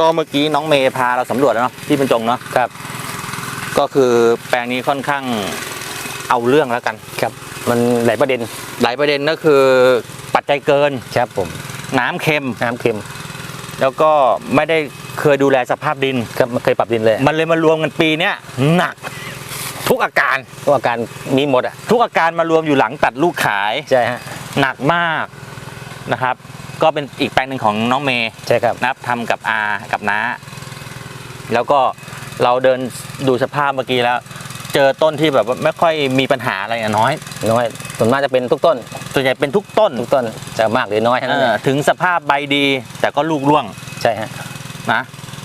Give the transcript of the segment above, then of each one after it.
ก็เมื่อกี้น้องเมย์พาเราสำรวจแล้วเนาะที่บรรจงเนาะครับ ก็คือแปลงนี้ค่อนข้างเอาเรื่องแล้วกัน ครับ มันหลายประเด็นหลายประเด็นก็คือปัจจัยเกิน ครับผม น้ำเค็ม น้ำเค็ม แล้วก็ไม่ได้เคยดูแลสภาพดิน ครับมันเคยปรับดินเลยมันเลยมารวมกันปีเนี้ยหนัก ทุกอาการเพราะอาการมีหมดอะทุกอาการมารวมอยู่หลังตัดลูกขาย ใช่ฮะ หนักมากนะครับ ก็เป็นอีกแปลงหนึ่งของน้องเมย์ใช่ครับ นะครับทำกับอากับน้า แล้วก็เราเดินดูสภาพเมื่อกี้แล้ว เจอต้นที่แบบว่าไม่ค่อยมีปัญหาอะไรอะน้อยน้อยส่วนมากจะเป็นทุกต้น ส่วนใหญ่เป็นทุกต้นทุกต้นจะมากหรือน้อยเท่านั้นเอเอองถึงสภาพใบดี แต่ก็ลูกร่วงใช่ฮะนะ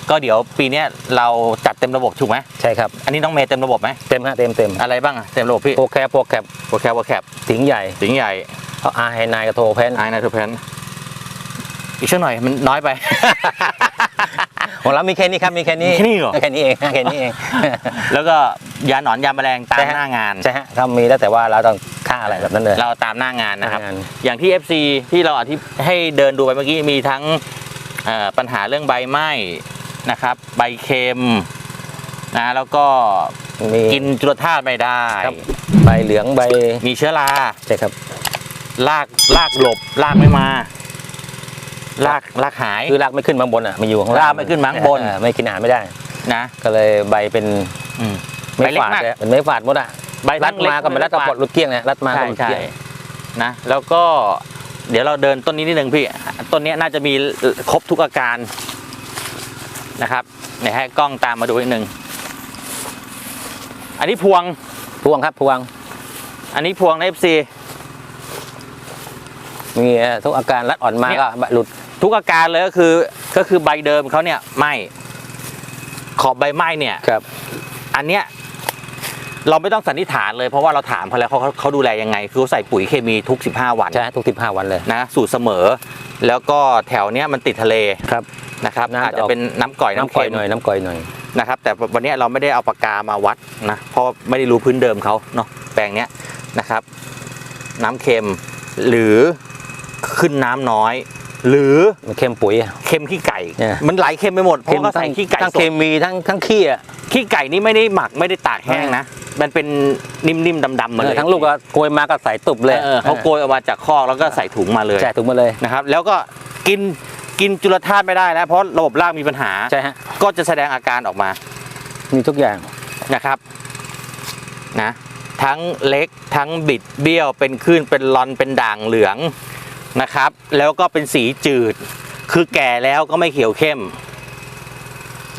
ก็เดี๋ยวปีเนี้ยเราจัดเต็มระบบถูกไหมใช่ครับ อันนี้น้องเมย์เต็มระบบไหมเต็มฮะเต็มเต็มอะไรบ้างอะเต็มระบบพี่โปรแคปโปรแคปโปรแคปโปรแคปสิงห์ใหญ่ สิงห์ใหญ่เพราะอาไฮนายกับโทแพนไอไนโตรแพน อีกสักหน่อยมันน้อยไป ของเรามีแค่นี้ครับมีแค่นี้แค่นี้เหรอ แค่นี้เองแค่นี้เองแล้วก็ยาหนอนยาแมลงตามใช่ฮะหน้างาน ใช่ฮะเขามีแล้วแต่ว่าเราต้องฆ่าอะไรแบบนั้นเลย เราตามหน้างานนะครับ หน้างานอย่างที่ FC ที่เราอธิให้เดินดูไปเมื่อกี้มีทั้งเอ่อปัญหาเรื่องใบไหม้นะครับ ใบเค็มนะแล้วก็มี กินจุลธาตุไม่ได้ ครับ ใบเหลืองใบมีเชื้อรา ใช่ครับ ลากลากหลบลากไม่มา ลากลากหายคือรากไม่ขึ้นมาข้างบนอะมาอยู่ข้างล่างรากไม่ขึ้นมาข้างบนเออไม่กินอาหารไม่ได้นะ ก็เลยใบเป็นอืมไม่ใบเล็กฝาดมากเลยเป็นไม่ฝาดหมดอะใบรัทั้ดงเล็มาก็ไม่รัดกระปดหลุดเกลี้ยงนะรัดมาก็ใช่หลุดใช่เกลี้ยงนะ แล้วก็เดี๋ยวเราเดินต้นนี้นิดนึงพี่ ต้นนี้น่าจะมีครบทุกอาการนะครับเดี๋ยวให้กล้องตามมาดูนิดนึงอันนี้พวงพวงครับพวง อันนี้พวงในเอฟซีมีทุกอาการรัดอ่อนมาเนี่ยก็หลุด ทุกอาการเลยก็คือก็คือใบเดิมเขาเนี่ยไหมขอบใบไหมเนี่ยครับ อันเนี้ยเราไม่ต้องสันนิษฐานเลยเพราะว่าเราถามเขาแล้วเขาเขาเขาดูแลยังไง คือเขาใส่ปุ๋ยเคมีทุก 15 วันใช่ฮะทุกสิบห้าวันเลยนะสูตรเสมอ แล้วก็แถวเนี้ยมันติดทะเลครับนะครับน้ำอาจจะจะออกเป็นน้ำก่อยน้ำน้ำก่อยเค็มหน่อยน้ำก่อยหน่อยนะครับ แต่วันเนี้ยเราไม่ได้เอาปากกามาวัดนะเพราะไม่ได้รู้พื้นเดิมเขาเนาะแปลงเนี้ยนะครับ น้ำเค็มหรือขึ้นน้ำน้อย หรือมันเค็มปุ๋ยอะเค็มขี้ไก่ เนี่ย มันไหลเค็มไปหมดเพราะว่าเขาใส่ขี้ไก่ทั้งสเคดมีทั้งทั้งขี้อะขี้ไก่นี่ไม่ได้หมักไม่ได้ตากแห้งนะมันเป็นนิ่มๆดำๆมาเลยทั้งลูกก็โกยมาก็ใส่ตุบเลยเออเขาโกยออกมาจากคอกแล้วก็ใส่ถุงมาเลยใช่ถุงมาเลยนะครับแล้วก็กินกินจุลธาตุไม่ได้นะเพราะระบบรากมีปัญหา ใช่ฮะก็จะแสดงอาการออกมามีทุกอย่าง นะครับนะทั้งเล็กทั้งบิดเบี้ยวเป็นคลื่นเป็นลอนเป็นด่างเหลือง นะครับ แล้วก็เป็นสีจืด คือแก่แล้วก็ไม่เขียวเข้ม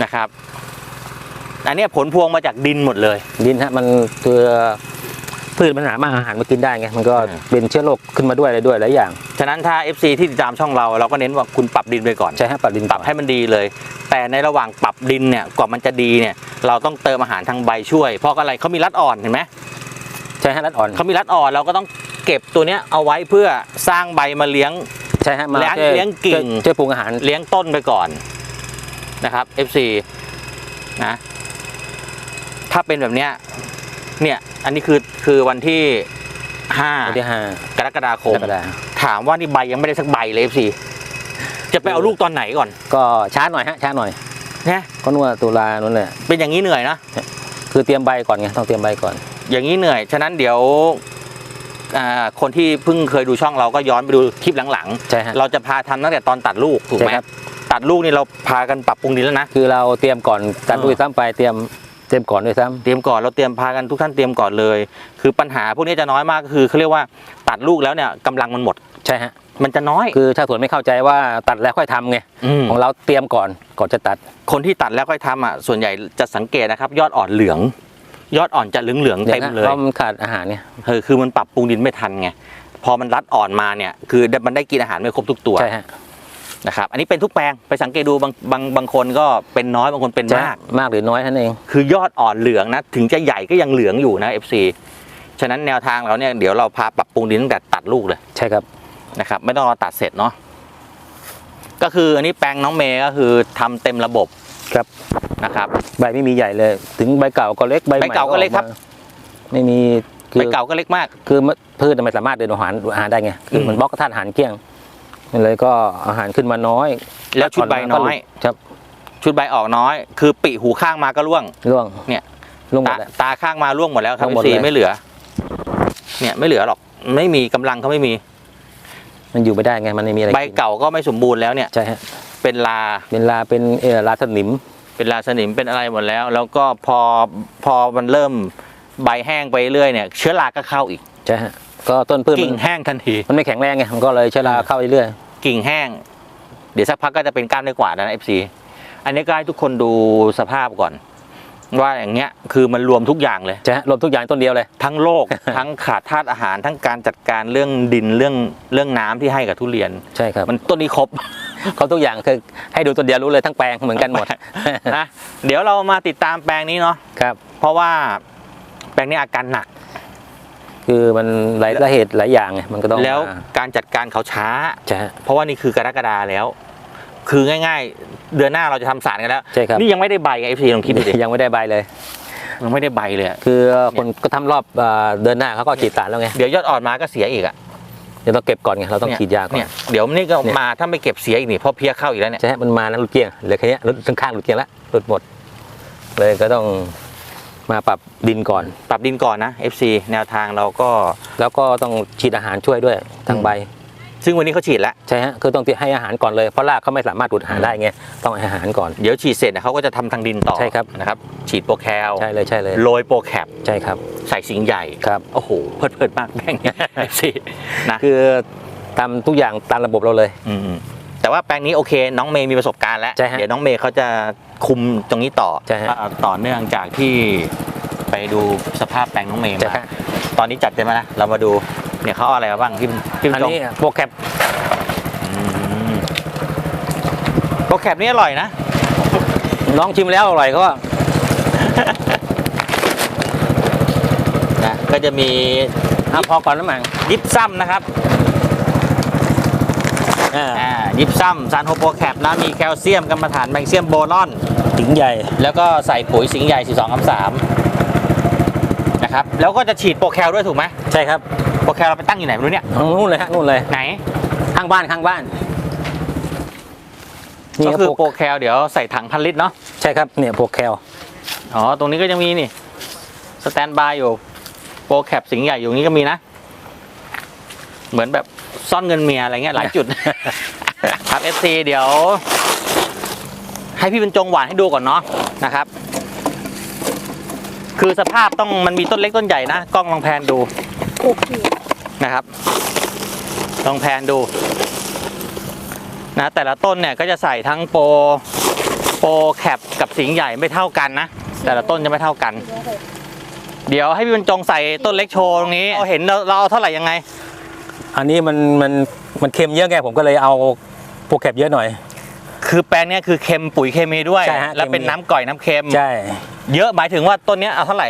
นะครับอันเนี้ยผลพวงมาจากดินหมดเลย ดินฮะมันตัวพืชมันหามาอาหารมากินได้ไงมันก็อืมเป็นเชื้อโรคขึ้นมาด้วยอะไรด้วยหลายอย่าง ฉะนั้นถ้า FC ที่ติดตามช่องเราเราก็เน้นว่าคุณปรับดินไปก่อนใช่ฮะปรับดินปรับให้มันดีเลย แต่ในระหว่างปรับดินเนี่ยกว่ามันจะดีเนี่ย เราต้องเติมอาหารทางใบช่วย เพราะอะไรเขามีรัดอ่อนเห็นไหมใช่ฮะรัดอ่อนเขามีรัดอ่อนเราก็ต้อง เก็บตัวเนี้ยเอาไว้เพื่อสร้างใบมาเลี้ยงใช่ฮะมาเลี้ยงช่วเลี้ยงกิ่งช่วยช่วยปรุงอาหารเลี้ยงต้นไปก่อนนะครับ FC นะถ้าเป็นแบบเนี้ยเนี่ยอันนี้คือคือวันที่ห้าวันที่ห้ากรกฎาคกมรกฎาคมถามว่านี่ใบยังไม่ได้สักใบเลย FC จะไปเอาลูกตอนไหนก่อน ก็ช้าหน่อยฮะช้าหน่อยนะก็นวดตุลานั่นแหละเป็นอย่างนี้เหนื่อยนะคือเตรียมใบก่อนไงต้องเตรียมใบก่อน อย่างนี้เหนื่อย ฉะนั้นเดี๋ยวอ่า คนที่เพิ่งเคยดูช่องเราก็ย้อนไปดูคลิปหลังใช่ฮะ ๆ เราจะพาทำตั้งแต่ตอนตัดลูกถูกไหมใช่ครับ ตัดลูกนี่เราพากันปรับปรุงดินแล้วนะ คือเราเตรียมก่อนตัดเออด้วยซ้ำไปเตรียมเตรียมก่อนด้วยซ้ำเตรียมก่อนเราเตรียมพากันทุกท่านเตรียมก่อนเลย คือปัญหาพวกนี้จะน้อยมากก็คือเขาเรียกว่าตัดลูกแล้วเนี่ยกำลังมันหมดใช่ฮะมันจะน้อยคือชาวสวนไม่เข้าใจว่าตัดแล้วค่อยทำไงมของเราเตรียมก่อนก่อนจะตัด คนที่ตัดแล้วค่อยทำอะส่วนใหญ่จะสังเกตนะครับ ยอดอ่อนเหลือง ยอดอ่อนจะเหลืองเหลืองๆเต็มนี่เลยเพราะมันขาดอาหารเนี่ยเออคือมันปรับปรุงดินไม่ทันไงพอมันรัดอ่อนมาเนี่ย คือมันได้กินอาหารไม่ครบทุกตัวใช่ฮะนะครับอันนี้เป็นทุกแปลงไปสังเกตดูบางบางบางคนก็เป็นน้อยบางคนเป็นใช่มาก มากหรือน้อยเท่านั้นเอง คือยอดอ่อนเหลืองนะ ถึงจะใหญ่ก็ยังเหลืองอยู่นะ FC ฉะนั้นแนวทางเราเนี่ยเดี๋ยวเราพาปรับปรุงดินตั้งแต่ตัดลูกเลย ใช่ครับนะครับ ไม่ต้องรอตัดเสร็จเนาะก็คืออันนี้แปลงน้องเมย์ก็คือทำเต็มระบบครับ นะครับใบไม่มีใหญ่เลย ถึงใบเก่าก็เล็กใบใหม่ใบเก่าก็เล็กครับออมาไม่มีคืใบอเก่าก็เล็กมาก คือพืชมันสามารถเดินอาหารอาหารได้ไงคือมันอืมบล็อกธาตุอาหารเกลี้ยงมันเลยก็อาหารขึ้นมาน้อย แล้วชุดใบน้อยครับ ชุดใบออกน้อย คือปีหูข้างมาก็ร่วงร่วงเนี่ยร่วงหมตาดแล้วตาข้างมาร่วงหมดแล้วครับร่วงหมดซีเลยไม่เหลือ เนี่ยไม่เหลือหรอก ไม่มีกำลังเขาไม่มี มันอยู่ไม่ได้ไงมันไม่มีอะไรใบเก่าก็ไม่สมบูรณ์แล้วเนี่ยใช่ฮะเป็นลาเป็นลาเป็นเออลาสนิม เป็นลาสนิมเป็นอะไรหมดแล้ว แล้วก็พอพอมันเริ่มใบแห้งไปเรื่อยเนี่ยเชื้อราก็เข้าอีกใช่ฮะก็ต้นพืชกิ่มังนแห้งทันที มันไม่แข็งแรงไงมันก็เลยเชื้อราเข้าเรื่อยกิ่งแห้ง เดี๋ยวสักพักก็จะเป็นก้านได้กว่านะเอฟซีอันนี้ก็ให้ทุกคนดูสภาพก่อน ว่าอย่างเงี้ยคือมันรวมทุกอย่างเลยๆใช่ฮะรวมทุกอย่างต้นเดียวเลย ทั้งโรคทั้งขาดธาตุอาหารทั้งการจัดการเรื่องดินเรื่องเรื่องน้ำที่ให้กับทุเรียนใช่ครับมันต้นนี้ครบเขาทุกอย่างคือให้ดูต้นเดียวรู้เลยทั้งแปลงเหมือนกันหมดนะเดี๋ยวเรามาติดตามแปลงนี้เนาะครับ เพราะว่าแปลงนี้อาการหนัก คือมันหลายสาเหตุหลายอย่างไงมันก็ต้องแล้วมาการจัดการเขาช้าใช่ฮะเพราะว่านี่คือกรกฎาแล้ว คือง่าย ๆ เดือนหน้าเราจะทำสารกันแล้วใช่ครับนี่ยังไม่ได้ใบไงเอฟซีลองคิดดูดิยังไม่ได้ใบเลยยังไม่ได้ใบเลยอะคือคนก็ทำรอบเอ่อเดินหน้าเขาก็ฉีดสารแล้วไงเดี๋ยวยอดอ่อนมาก็เสียอีกอะเดี๋ยวต้องเก็บก่อนไงเราต้องฉีดยาก่อเนี่นยเดี๋ยวนี่ก็เนี่ยมาถ้าไม่เก็บเสียอีกนี่เพราะเพี้ยเข้าอีกแล้วเนี่ยใช่ฮะมันมานะหลุดเกลี้ยงเหลือแค่เนี้ยหลุดข้างๆหลุดเกลี้ยงแล้วหลุดหมด เลยก็ต้องมาปรับดินก่อน ปรับดินก่อนนะ FC แนวทางเราก็แล้วก็ต้องฉีดอาหารช่วยด้วยทางใบ ซึ่งวันนี้เขาฉีดแล้ว ใช่ฮะคือต้องให้อาหารก่อนเลยเพราะรากเขาไม่สามารถดูดอาหารได้ไงต้องให้อาหารก่อน เดี๋ยวฉีดเสร็จเนี่ยเขาก็จะทำทางดินต่อใช่ครับนะครับฉีดโปรแคลใช่เลยใช่เลยโรยโปรแคปใช่ครับใส่สิงห์ใหญ่ครับโอ้โหเพลิดเพลินมากแม่ง FC นะคือทำทุกอย่างตามระบบเราเลยมแต่ว่าแปลงนี้โอเค น้องเมย์มีประสบการณ์แล้วใช่ฮะเดี๋ยวน้องเมย์เขาจะคุมตรงนี้ต่อใช่ฮะอ่าต่อเนื่องจากที่ไปดูสภาพแปลงน้องเมย์ใช่มาฮะตอนนี้จัดเต็มแล้วนะเรามาดู เนี่ยเขาเอาอะไรมาบ้างพี่พี่อันจงนี้โปรแคปอืมโปรแคปนี่อร่อยนะ น้องชิมแล้วอร่อยก็นะก็จะมีอะพอก่อนน้ำมันยิปซัมนะครับ อ่าอ่า ยิปซัมซานโฮโปรแคปนะ มีแคลเซียมกรรมฐานแมกนีเซียมโบรอน ถึงใหญ่ แล้วก็ใส่ปุ๋ยสิงห์ใหญ่42คำ3 นะครับแล้วก็จะฉีดโปรแคลด้วยถูกไหมใช่ครับโปรแคลเราไปตั้งอยู่ไหนไม่รู้เนี่ยนู่นเลยฮะนู่นเลยไหนข้างบ้านข้างบ้านนี่ก็ครับคือโปรโปรแคลเดี๋ยวใส่ถังพันลิตรเนาะใช่ครับเนี่ยโปรแคลอ๋อตรงนี้ก็ยังมีนี่สแตนบายอยู่โปรแคปสิงห์ใหญ่อยู่นี้ก็มีนะ เหมือนแบบซ่อนเงินเมียอะไรเงี้ยหลายจุด ครับ FC เดี๋ยว ให้พี่บรรจงหวานให้ดูก่อนเนาะนะครับ คือสภาพต้องมันมีต้นเล็กต้นใหญ่นะกล้องลองแพนดูนะครับ ลองแพนดูนะแต่ละต้นเนี่ยก็จะใส่ทั้งโปรโปรแคปกับสิงใหญ่ไม่เท่ากันนะแต่ละต้นจะไม่เท่ากัน เดี๋ยวให้พี่บรรจงใส่ต้นเล็กโชว์ตรงนี้เราเห็นเราเราเอาเท่าไหร่ยังไง อันนี้มันมันมันเค็มเยอะไงผมก็เลยเอาโปรแคปเยอะหน่อย คือแปลงเนี้ยคือเค็มปุ๋ยเคมีด้วย ใช่ฮะแล้วเป็นเคมี น้ำก่อยน้ำเค็ม ใช่ เยอะหมายถึงว่าต้นเนี้ยเอาเท่าไหร่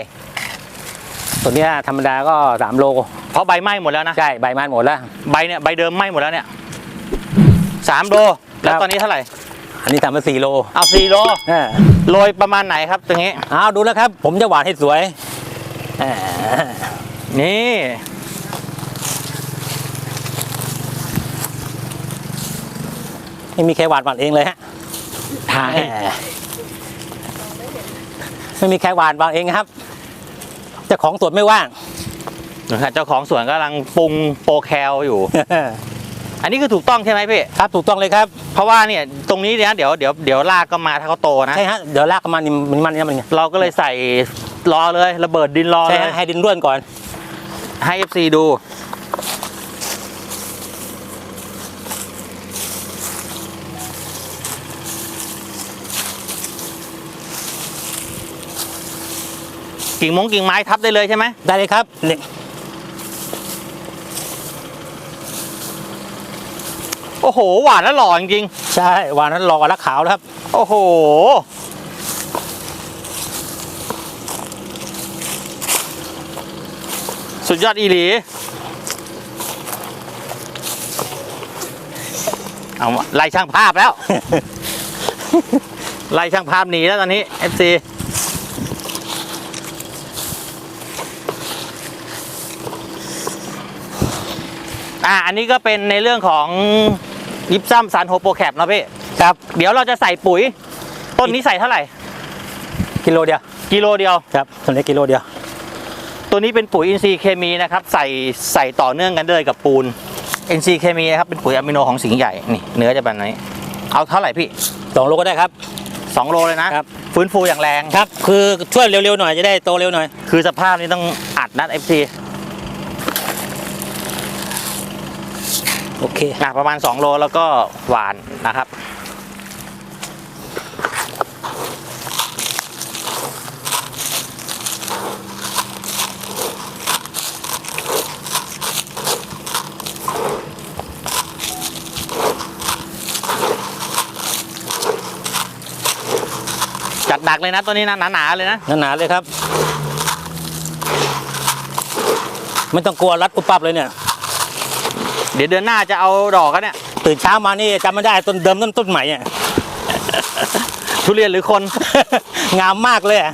ตัวเนี้ยธรรมดาก็สามโลเพราะใบไหม้หมดแล้วนะ ใช่ใบมันหมดแล้ว ใบเนี่ยใบเดิมไหม้หมดแล้วเนี่ยสามโล แล้วครับ ตอนนี้เท่าไหร่ อันนี้ทำมาสี่โลเอาสี่โลอ่าโรยประมาณไหนครับตรงนี้ เอาดูแล้วครับ ผมจะหวานให้สวยอ่านี่ ไม่มีใครหวานหวานเองเลยฮะถ่ายแหมไม่มีใครหวานหวานเองครับเจ้าของสวนไม่ว่างนะครับเจ้าของสวนกำลังปรุงโปรแคลอยู่ อันนี้คือถูกต้องใช่ไหมพี่ ครับถูกต้องเลยครับ เพราะว่าเนี่ยตรงนี้เนี่ยเดี๋ยวเดี๋ยวเดี๋ยวลากก็มาถ้าเขาโตนะใช่ฮะเดี๋ยวลากมันมันมันมันเราก็เลยใส่รอเลย ระเบิดดินรอใช่เลยฮะให้ดินร่วนก่อน ให้ FC ดู กิ่งมงกิ่งไม้ทับได้เลยใช่ไหมได้เลยครับนี่โอ้โห หวานแล้วหล่อจริงใช่หวานนั้นรอรักขาวแล้วครับ ๆโอ้โห สุดยอดอีหลี เอาไล่ช่างภาพแล้ว ไล่ช่างภาพหนีแล้วตอนนี้ FC อ่าอันนี้ก็เป็นในเรื่องของยิปซัมซันโฮโปรแคปเนาะพี่ครับ เดี๋ยวเราจะใส่ปุ๋ย ต้นนี้ใส่เท่าไหร่ กิโลเดียว กิโลเดียว ครับต้นเล็กกิโลเดียว ตัวนี้เป็นปุ๋ยอินทรีย์เคมีนะครับ ใส่ใส่ต่อเนื่องกันเลยกับปูนอินทรีย์เคมีนะครับเป็นปุ๋ยอะมิโนของสิงห์ใหญ่นี่เนื้อจะแบบนี้เอาเท่าไหร่พี่สองโลก็ได้ครับสองโลเลยนะครับ ฟื้นฟูอย่างแรงครับ คือช่วยเร็วๆหน่อยจะได้โตเร็วหน่อย คือสภาพนี้ต้องอัดนะ FC โอเคอะประมาณ 2 โลแล้วก็หวานนะครับจัดหนักเลยนะตัวนี้นะหนาๆเลยนะหนาๆเลยครับ ไม่ต้องกลัวรัดอุบปับเลยเนี่ย เดี๋ยวเดือนหน้าจะเอาดอกกันเนี่ย ตื่นเช้ามานี่จำไม่ได้ต้นเดิมต้นต้นใหม่อะทุเรียนหรือคน งามมากเลยอะ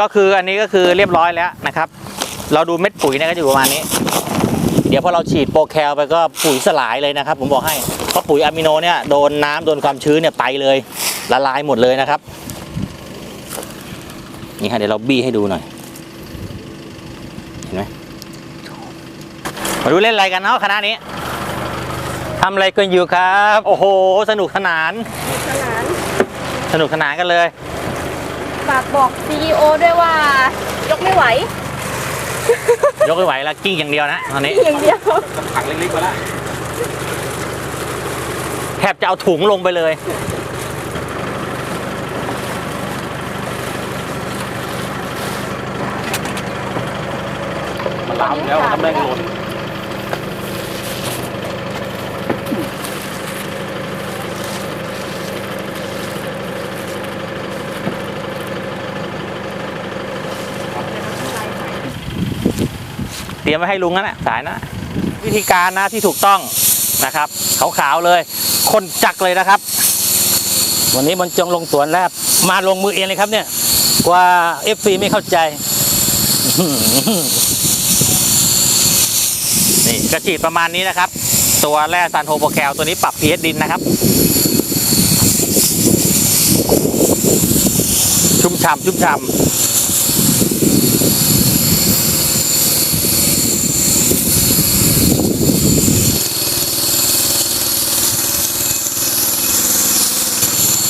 ก็คืออันนี้ก็คือเรียบร้อยแล้วนะครับ เราดูเม็ดปุ๋ยเนี่ยก็จะอยู่ประมาณนี้ เดี๋ยวพอเราฉีดโปรแคลไปก็ปุ๋ยสลายเลยนะครับ ผมบอกให้ เพราะปุ๋ยอะมิโนเนี่ยโดนน้ำโดนความชื้นเนี่ยไปเลยละลายหมดเลยนะครับ นี่ฮะเดี๋ยวเราบี้ให้ดูหน่อย เห็นไหมมาดูเล่นอะไรกันเนาะคณะนี้ทำอะไรกันอยู่ครับ โอ้โห สนุกสนาน สนานสนุกสนานกันเลยฝากบอก CEO ด้วยว่ายกไม่ไหวยกไม่ไหวแล้วกิ้งอย่างเดียวนะตอนนี้อย่างเดียวผักเล็กๆไปแล้วแทบจะเอาถุงลงไปเลย มันล้ำแล้วทำได้หล่นเตรียมไว้ให้ลุงนั่นแหละสายนะวิธีการนะที่ถูกต้องนะครับขาวๆเลยคนจักเลยนะครับ วันนี้มันจงลงสวนแล้วมาลงมือเองเลยครับเนี่ย กว่า FC ไม่เข้าใจ นี่กระฉีดประมาณนี้นะครับ ตัวแร่ซันโฮโปรแคลตัวนี้ปรับ pH ดินนะครับ ชุ่มฉ่ำชุ่มฉ่ำ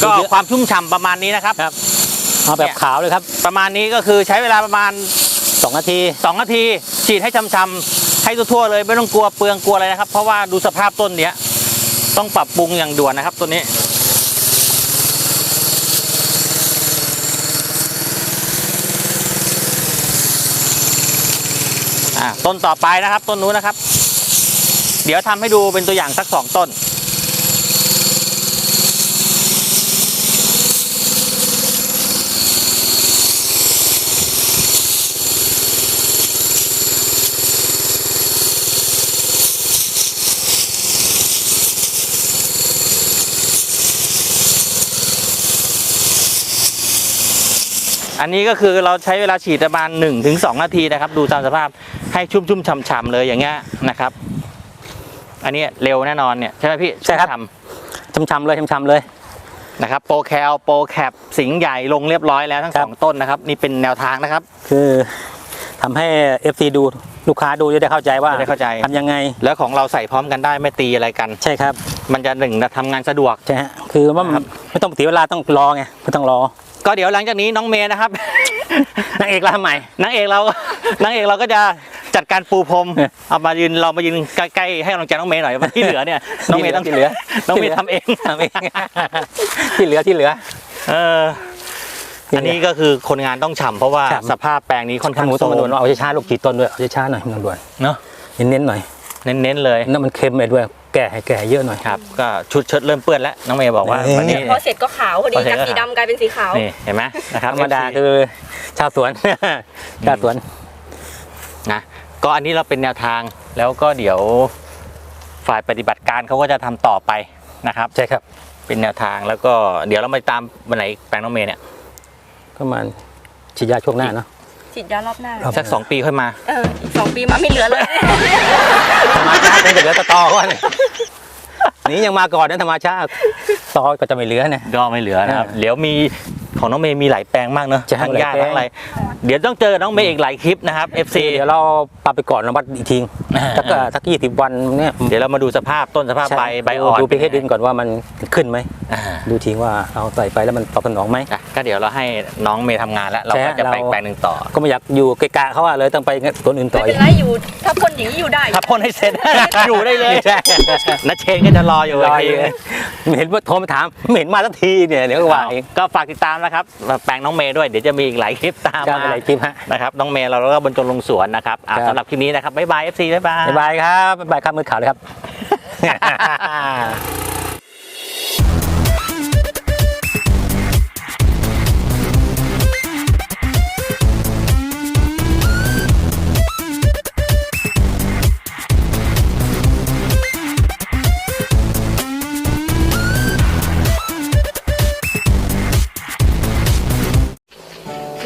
ก็ความชุ่มฉ่ำประมาณนี้นะครับครับเอาแบบขาวเลยครับ ประมาณนี้ก็คือใช้เวลาประมาณ 2 นาที 2 นาที ฉีดให้ช้ำๆ ใช้ทั่วๆเลยไม่ต้องกลัวเปลืองกลัวอะไรนะครับ เพราะว่าดูสภาพต้นเนี้ยต้องปรับปรุงอย่างด่วนนะครับต้นนี้อต้นต่อไปนะครับต้นนู้นนะครับ เดี๋ยวทำให้ดูเป็นตัวอย่างสักสองต้น อันนี้ก็คือเราใช้เวลาฉีดประมาณ1ถึง2นาทีนะครับ ดูตามสภาพให้ชุ่มชุ่มๆฉ่ำๆเลยอย่างเงี้ยนะครับ อันนี้เร็วแน่นอนเนี่ยใช่ไหมพี่ใช่ครับชุ่มฉ่ช้ำๆเลยช้ำๆเลยำนะครับโปรแคลโปรแคปสิงห์ใหญ่ลงเรียบร้อยแล้วทั้งครัสบองต้นนะครับ นี่เป็นแนวทางนะครับ คือ ทำให้ FC ดูลูกค้าดูจะได้เข้าใจว่าจะได้เข้าใจ ทำยังไงแล้วของเราใส่พร้อมกันได้ไม่ตีอะไรกัน ใช่ครับมันจะหนึ่งทำงานสะดวก ใช่ฮะคือว่ามันครับไม่ต้องเสียเวลาต้องรอไงไม่ต้องรอก็เดี๋ยวหลังจากนี้น้องเมย์นะครับ นางเอกเราทำไมนางเอกเรา นางเอกเราก็จะจัดการปูพรมเออเอามายืนเรามายืนใกล้ๆให้กำลังใจน้องเมย์หน่อยที่เหลือเนี่ยน้องเมย์ต้องที่เหลือ น้องเมย์ทำเองทำเองที่เหลือที่เหลือ เออ อันนี้ก็คือคนงานต้องฉ่ำเพราะว่าฉ่ำสภาพแปลงนี้ค่อนข้าข้างงหมูโซต้องมมาดูเอาช้าๆลูกกี่ต้นด้วยเอาช้าๆหน่อยน้องด่วนเนาะเน้นๆหน่อยเน้นๆเลยน้ำมันเค็มไปด้วย แก่ให้แก่เยอะหน่อย ครับก็ชุดเชิดเริ่มเปื้อนแล้วน้องเมย์บอกว่าเอ๊ะวันนี้ พอเสร็จก็ขาวพอดีพอเสร็จจากก็ สีขาวดำกลายเป็นสีขาว นี่เห็นไหมนะครับ ธรรมดา FC คือชาวสวน ชาวสวน นะก็อันนี้เราเป็นแนวทางแล้วก็เดี๋ยวฝ่ายปฏิบัติการเขาก็จะทำต่อไปนะครับ ใช่ครับ เป็นแนวทางแล้วก็เดี๋ยวเรามาตามวันไหนแปลงน้องเมย์เนี่ย ก็มันฉีดยาช่วงหน้าเนาะฉีดยารอบหน้าครับสักสองปีค่อยมาเอออีกสองปีมาไม่เหลือเลยธรรมชาติมันจะเหลือแตตอก่อนนี่ยังมาก่อนนะธรรมชาติตอก็จะไม่เหลือนะก็ไม่เหลือนะครับอ่าเดี๋ยวมีของน้องเมย์มีหลายแปลงมากเนอะใช่ทั้งหญ้าหลายแปลง ทั้งอะไร เดี๋ยวต้องเจอน้องเมย์อีกหลายคลิปนะครับ FC เดี๋ยวเราปรับไปก่อนเราวัดอีกทีอ่า สักเอ่อสักยี่สิบวันเนี่ยเดี๋ยวเรามาดูสภาพต้นสภาพใบใบอ่อนดูไปเฮ็ดดินก่อนว่ามันขึ้นไหมอ่าดูทิ้งว่าเอาใส่ไปแล้วมันตอบสนองไหมอะก็เดี๋ยวเราให้น้องเมย์ทำงานแล้วเราใช่ก็จะไปเราแปลงหนึ่งต่อ ก็ไม่อยากอยู่ไกลๆเขาอะเลยต้องไปต้นอื่นต่อไม่อีเป็กนไรอยู่ถ้าคนอย่างนี้อยู่ได้ถ้าพ่นให้เสร็จอยู่ได้เลยใช่นัชเชนก็จะรออยู่รออีอีกกไม่เห็นว่าโทรมาถามไม่เห็นมาสักทีเนี่ยเดี๋ยวก็ว่าอีกก็ฝากติดตามนะครับแปลงน้องเมย์ด้วยเดี๋ยวจะมีอีกหลายคลิปตามจ้างมาอะไรคลิปฮะนะครับน้องเมย์เราแล้วก็บรรจงลงสวนนะครับอะครับสำหรับคลิปนี้นะครับบ๊ายบาย FC บ๊ายบายบ๊ายบายครับบ๊ายบายครับมือขาวเลยครับ